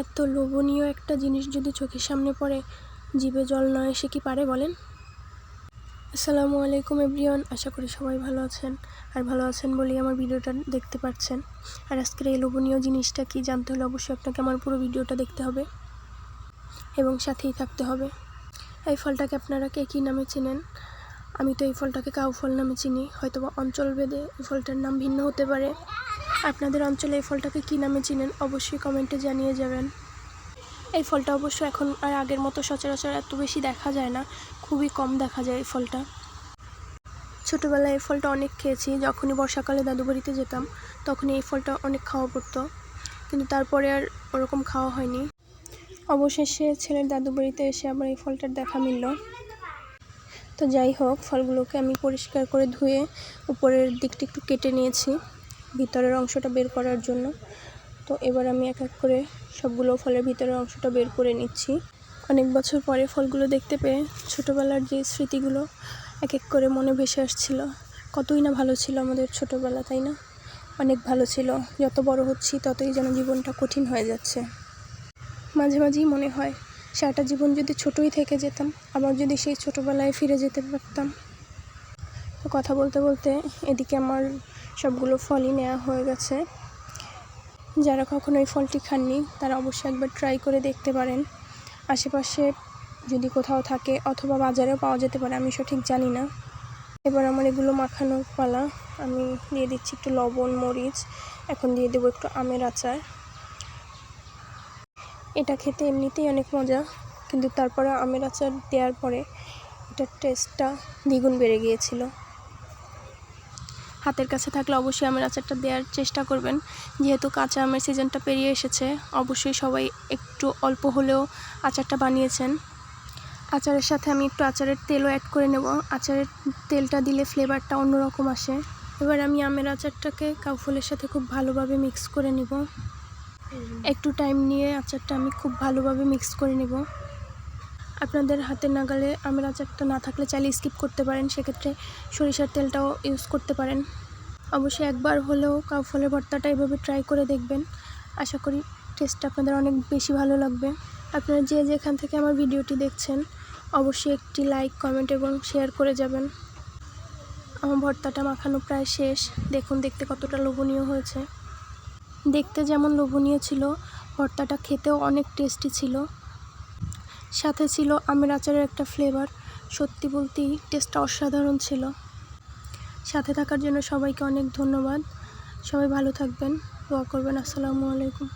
এত লোভনীয় একটা জিনিস যদি চোখের সামনে পড়ে, জিভে জল না এসে কি পারে বলেন? আসসালামু আলাইকুম এভরিওয়ান, আশা করি সবাই ভালো আছেন। আর ভালো আছেন বলেই আমার ভিডিওটা দেখতে পাচ্ছেন। আর আজকের এই লোভনীয় জিনিসটা কি জানতে হলে অবশ্যই আপনাকে আমার পুরো ভিডিওটা দেখতে হবে এবং সাথেই থাকতে হবে। এই ফলটাকে আপনারা কে কী নামে চেনেন? আমি তো এই ফলটাকে কাউ ফল নামে চিনি হয়তো বা অঞ্চল ভেদে এই ফলটার নাম ভিন্ন হতে পারে। আপনাদের অঞ্চলে এই ফলটাকে কী নামে চিনেন, অবশ্যই কমেন্টে জানিয়ে যাবেন। এই ফলটা অবশ্য এখন আর আগের মতো সচরাচর এত বেশি দেখা যায় না, খুবই কম দেখা যায় এই ফলটা। ছোটোবেলায় এই ফলটা অনেক খেয়েছি, যখনই বর্ষাকালে দাদু বাড়িতে যেতাম, তখনই এই ফলটা অনেক খাওয়া পড়তো, কিন্তু তারপরে আর ওরকম খাওয়া হয়নি। অবশেষে ছেলের দাদু বাড়িতে এসে আবার এই ফলটার দেখা মিলল। তো যাই হোক, ফলগুলোকে আমি পরিষ্কার করে ধুয়ে উপরের দিকটা একটু কেটে নিয়েছি। ভিতরের অংশটা বের করার জন্য। তো এবার আমি এক এক করে সবগুলো ফলের ভিতরের অংশটা বের করে নিচ্ছি। অনেক বছর পরে ফলগুলো দেখতে পেয়ে ছোটোবেলার যে স্মৃতিগুলো এক এক করে মনে ভেসে আসছিল। কতই না ভালো ছিল আমাদের ছোটোবেলা, তাই না? অনেক ভালো ছিল। যত বড় হচ্ছি, ততই যেন জীবনটা কঠিন হয়ে যাচ্ছে। মাঝে মাঝেই মনে হয়, সারাটা জীবন যদি ছোটই থেকে যেতাম, আবার যদি সেই ছোটোবেলায় ফিরে যেতে পারতাম। তো কথা বলতে বলতে এদিকে আমার সবগুলো ফলই নেওয়া হয়ে গেছে। যারা কখনো এই ফলটি খাননি, তারা অবশ্যই একবার ট্রাই করে দেখতে পারেন। আশেপাশে যদি কোথাও থাকে অথবা বাজারেও পাওয়া যেতে পারে, আমি সঠিক জানি না। এবার আমার এগুলো মাখানোর পালা। আমি দিয়ে দিচ্ছি একটু লবণ, মরিচ। এখন দিয়ে দেবো একটু আমের আচার। এটা খেতে এমনিতেই অনেক মজা, কিন্তু তারপরে আমের আচার দেওয়ার পরে এটার টেস্টটা দ্বিগুণ বেড়ে গিয়েছিল। হাতের কাছে থাকলে অবশ্যই আমের আচারটা দেওয়ার চেষ্টা করবেন। যেহেতু কাঁচা আমের সিজনটা পেরিয়ে এসেছে, অবশ্যই সবাই একটু অল্প হলেও আচারটা বানিয়েছেন। আচারের সাথে আমি একটু আচারের তেলও অ্যাড করে নেব। আচারের তেলটা দিলে ফ্লেভারটা অন্যরকম আসে। এবার আমি আমের আচারটাকে কাউফুলের সাথে খুব ভালোভাবে মিক্স করে নিব। একটু টাইম নিয়ে আচারটা আমি খুব ভালোভাবে মিক্স করে নেব। আপনাদের হাতের নাগালে আমের আচারটা না থাকলে চাইলে স্কিপ করতে পারেন, সেক্ষেত্রে সরিষার তেলটাও ইউজ করতে পারেন। অবশ্যই একবার হলেও কাউ ফলের ভর্তাটা এভাবে ট্রাই করে দেখবেন। আশা করি টেস্টটা আপনাদের অনেক বেশি ভালো লাগবে। আপনারা যে যেখান থেকে আমার ভিডিওটি দেখছেন, অবশ্যই একটি লাইক কমেন্ট এবং শেয়ার করে যাবেন। আমার ভর্তাটা মাখানো প্রায় শেষ। দেখুন দেখতে কতটা লোভনীয় হয়েছে। দেখতে যেমন লোভনীয় ছিল, ভর্তাটা খেতেও অনেক টেস্টি ছিল। সাথে ছিল আমের আচারের একটা ফ্লেভার সত্যি বলতেই টেস্টটা অসাধারণ ছিল। সাথে থাকার জন্য সবাইকে অনেক ধন্যবাদ। সবাই ভালো থাকবেন, দোয়া করবেন, আসসালামু আলাইকুম।